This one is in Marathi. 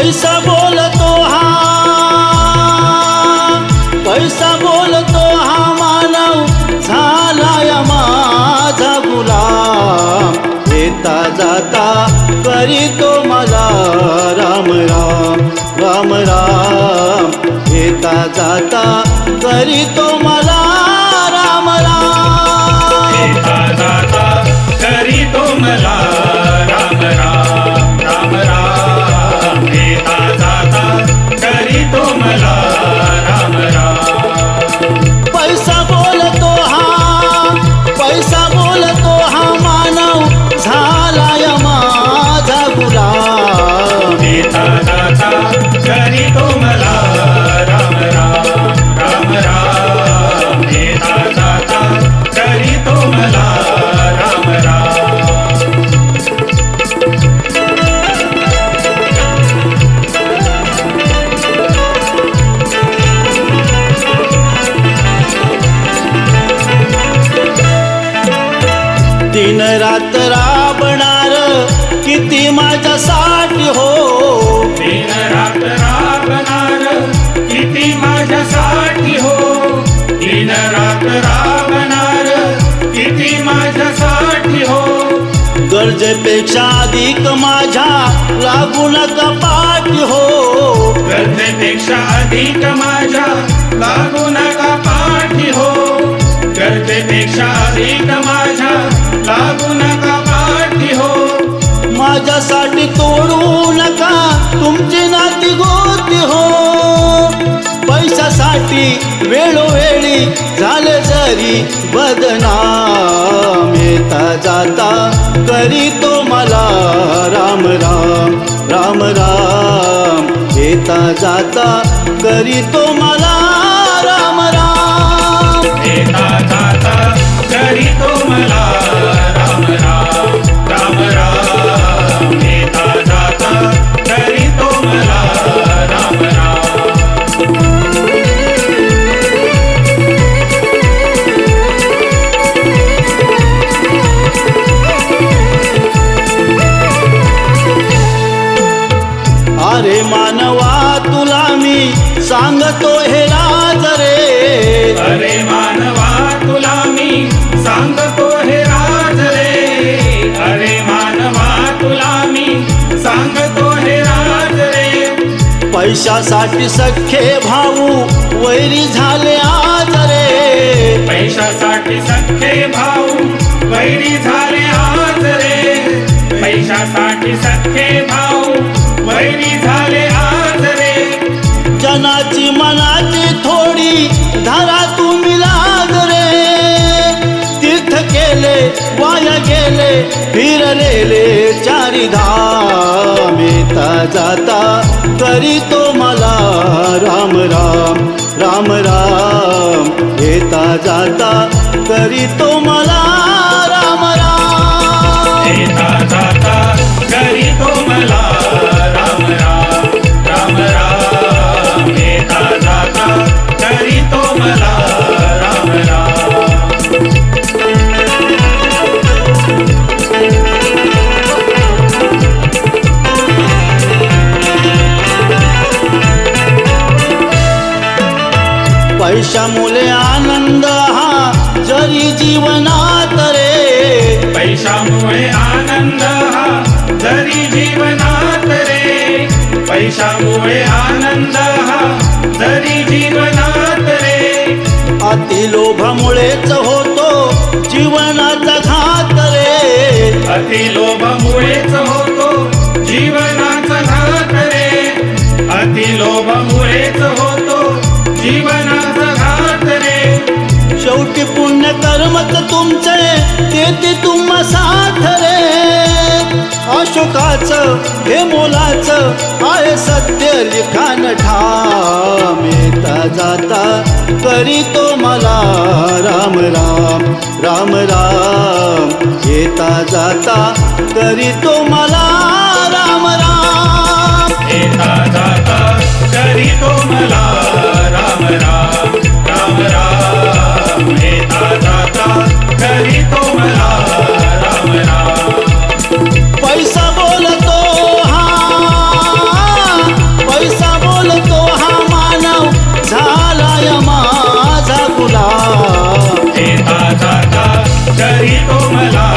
पैसा बोलतो हा. पैसा बोलतो हा मानव झालाय माझा गुलाम. येता जाता करीतो मला राम राम राम राम. येता जाता करीतो मला रात राबणार किती माझ्यासाठी हो? दिन रात राबणार किती माझ्यासाठी हो? दिन रात राबणार किती माझ्यासाठी हो? गरजेपेक्षा अधिक माझ्या लागू नका पाठी हो. गरजेपेक्षा अधिक माझ्या लागू नका पाठी हो. गरजेपेक्षा माझ्यासाठी तोडू नका. तुमची नाती गोती हो. पैशासाठी वेळोवेळी झाले जरी बदनाम. येता जाता करीतो मला राम राम राम राम. येता जाता करीतो मला अरे मानवा तुला मी सांगतो हे राज रे. अरे मानवा तुला मी सांगतो हे राज रे. अरे मानवा तुला मी सांगतो हे राज रे. पैशासाठी सख्खे भाऊ वैरी झाले आज रे. पैशासाठी सख्खे भाऊ वैरी झाले आज रे. पैशासाठी सख्खे भाऊ फिरलेले चारी धाम येता जाता करीतो मला राम राम राम राम येता जाता करीतो पैशामुळे आनंद हा जरी जीवनात रे. पैशामुळे आनंद हा जरी जीवनात रे. पैशामुळे आनंद हा जरी जीवनात रे. अति लोभामुळेच होतो जीवनाचा घात रे. अति लोभामुळेच होतो धर्मत तुमचे ते ते तुम्हा साथ रे. अशोकाचं हे मोलाचं आहे सत्य लिखाण ठामेता जाता करी तो मला राम राम राम राम. येता जाता करी तो मला राम राम. येता जाता करी तो मला कोमला